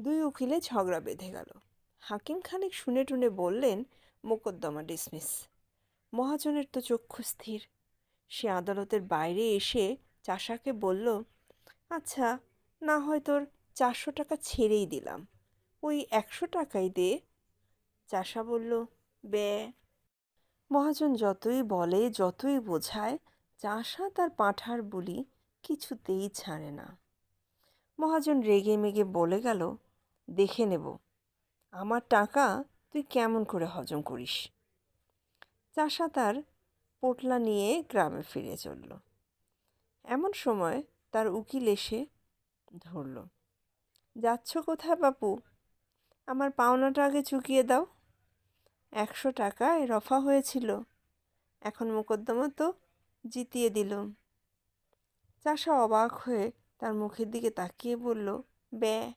দুই উকিলে ঝগড়া বেঁধে গেল। হাকিম খানিক শুনে টুনে বললেন, মোকদ্দমা ডিসমিস মহাজনের তো চক্ষু স্থির। সে আদালতের বাইরে এসে চাষাকে বলল আচ্ছা না হয় তোর চারশো টাকা ছেড়েই দিলাম। ওই একশো টাকাই দে। চাষা বলল, বে মহাজন যতই বলে, যতই বোঝায়, চাষা তার পাঁঠার বুলি কিছুতেই ছাড়ে না। মহাজন রেগে মেগে বলে গেল দেখে নেব। আমার টাকা তুই কেমন করে হজম করিস? চাষা তার পোটলা নিয়ে গ্রামে ফিরে চলল। এমন সময় তার উকিল এসে ধরল, যাচ্ছ কোথায় বাপু? আমার পাওনাটা আগে চুকিয়ে দাও। একশো টাকায় রফা হয়েছিল, এখন মোকদ্দমা তো জিতিয়ে দিল। চাষা অবাক হয়ে তার মুখের দিকে তাকিয়ে বলল, ব্যা